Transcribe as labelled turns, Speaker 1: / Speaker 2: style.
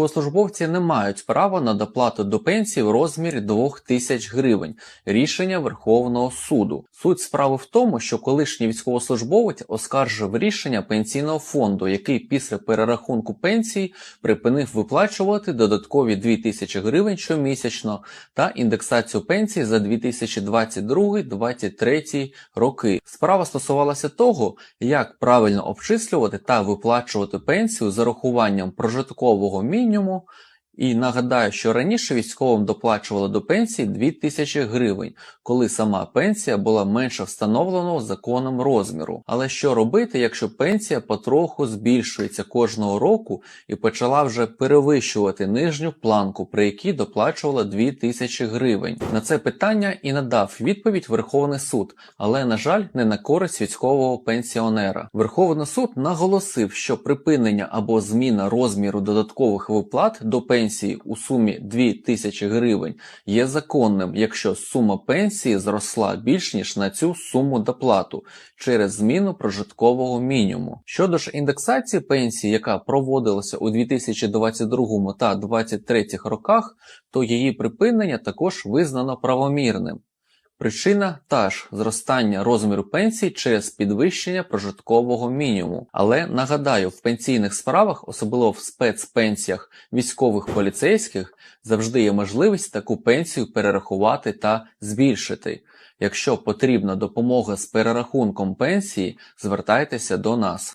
Speaker 1: військовослужбовці не мають права на доплату до пенсії в розмірі 2000 гривень. Рішення Верховного суду. Суть справи в тому, що колишній військовослужбовець оскаржив рішення пенсійного фонду, який після перерахунку пенсії припинив виплачувати додаткові 2000 гривень щомісячно та індексацію пенсії за 2022-2023 роки. Справа стосувалася того, як правильно обчислювати та виплачувати пенсію з урахуванням прожиткового мінімуму середньому і нагадаю, що раніше військовим доплачували до пенсії 2000 гривень, коли сама пенсія була менше встановленого законом розміру. Але що робити, якщо пенсія потроху збільшується кожного року і почала вже перевищувати нижню планку, при якій доплачувала 2000 гривень? На це питання і надав відповідь Верховний суд, але на жаль, не на користь військового пенсіонера. Верховний суд наголосив, що припинення або зміна розміру додаткових виплат до пенсії у сумі 2000 гривень є законним, якщо сума пенсії зросла більш ніж на цю суму доплату через зміну прожиткового мінімуму. Щодо ж індексації пенсії, яка проводилася у 2022 та 2023 роках, то її припинення також визнано правомірним. Причина та ж зростання розміру пенсій через підвищення прожиткового мінімуму. Але нагадаю, в пенсійних справах, особливо в спецпенсіях військових поліцейських, завжди є можливість таку пенсію перерахувати та збільшити. Якщо потрібна допомога з перерахунком пенсії, звертайтеся до нас.